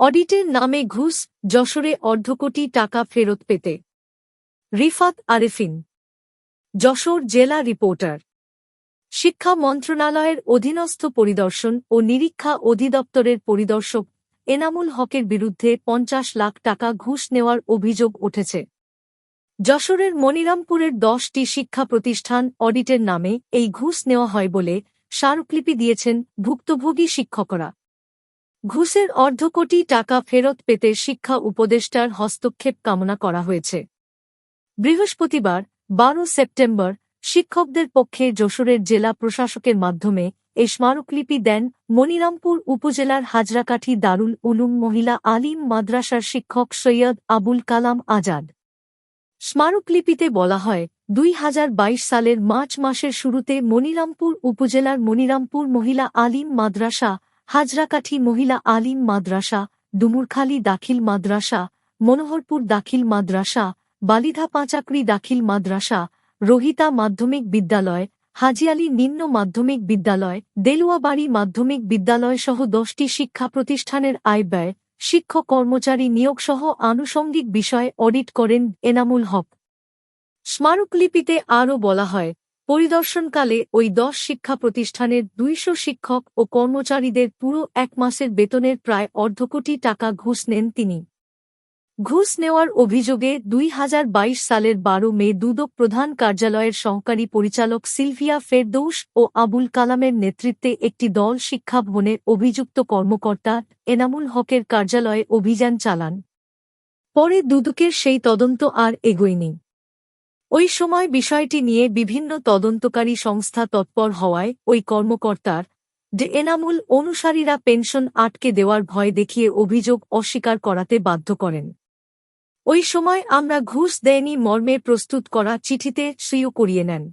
অডিটের নামে ঘুষ, যশোরে অর্ধকোটি টাকা ফেরত পেতে। রিফাত আরেফিন। যশোর জেলা রিপোর্টার। শিক্ষা মন্ত্রণালয়ের অধীনস্থ পরিদর্শন ও নিরীক্ষা অধিদপ্তরের পরিদর্শক এনামুল হকের বিরুদ্ধে পঞ্চাশ লাখ টাকা ঘুষ নেওয়ার অভিযোগ উঠেছে। যশোরের মনিরামপুরের দশটি শিক্ষা প্রতিষ্ঠান অডিটের নামে এই ঘুষ নেওয়া হয় বলে স্মারকলিপি দিয়েছেন ভুক্তভোগী শিক্ষকরা। ঘুষের অর্ধকোটি টাকা ফেরত পেতে শিক্ষা উপদেষ্টার হস্তক্ষেপ কামনা করা হয়েছে। বৃহস্পতিবার, বারো সেপ্টেম্বর, শিক্ষকদের পক্ষে যশোরের জেলা প্রশাসকের মাধ্যমে এ স্মারকলিপি দেন মনিরামপুর উপজেলার হাজরাকাঠি দারুল উলুম মহিলা আলিম মাদ্রাসার শিক্ষক সৈয়দ আবুল কালাম আজাদ। স্মারকলিপিতে বলা হয়, দুই হাজার বাইশ সালের মার্চ মাসের শুরুতে মনিরামপুর উপজেলার মনিরামপুর মহিলা আলিম মাদ্রাসা হাজরাকাঠি মহিলা আলিম মাদ্রাসা, ডুমুরখালী দাখিল মাদ্রাসা, মনোহরপুর দাখিল মাদ্রাসা, বালিধা পাঁচাকড়ি দাখিল মাদ্রাসা, রোহিতা মাধ্যমিক বিদ্যালয় হাজিয়ালি নিম্ন মাধ্যমিক বিদ্যালয়, দেলুয়াবাড়ি মাধ্যমিক বিদ্যালয় সহ দশটি শিক্ষা প্রতিষ্ঠানের আয় ব্যয়, শিক্ষক কর্মচারী নিয়োগসহ আনুষঙ্গিক বিষয় অডিট করেন এনামুল হক। স্মারকলিপিতে আরও বলা হয় পরিদর্শনকালে ওই দশ শিক্ষা প্রতিষ্ঠানের দুইশো শিক্ষক ও কর্মচারীদের পুরো এক মাসের বেতনের প্রায় অর্ধকোটি টাকা ঘুষ নেন তিনি। ঘুষ নেওয়ার অভিযোগে দুই হাজার বাইশ সালের বারো মে দুদক প্রধান কার্যালয়ের সহকারী পরিচালক সিলভিয়া ফেরদৌস ও আবুল কালামের নেতৃত্বে একটি দল শিক্ষা ভবনের অভিযুক্ত কর্মকর্তা এনামুল হকের কার্যালয়ে অভিযান চালান। পরে দুদকের সেই তদন্ত আর এগোয়নি। ওই সময় বিষয়টি নিয়ে বিভিন্ন তদন্তকারী সংস্থা তৎপর হওয়ায় ওই কর্মকর্তার ডে এনামুল অনুসারীরা পেনশন আটকে দেওয়ার ভয় দেখিয়ে অভিযোগ অস্বীকার করাতে বাধ্য করেন। ওই সময় আমরা ঘুষ দেয়নি, মর্মে প্রস্তুত করা চিঠিতে শ্রীও করিয়ে নেন।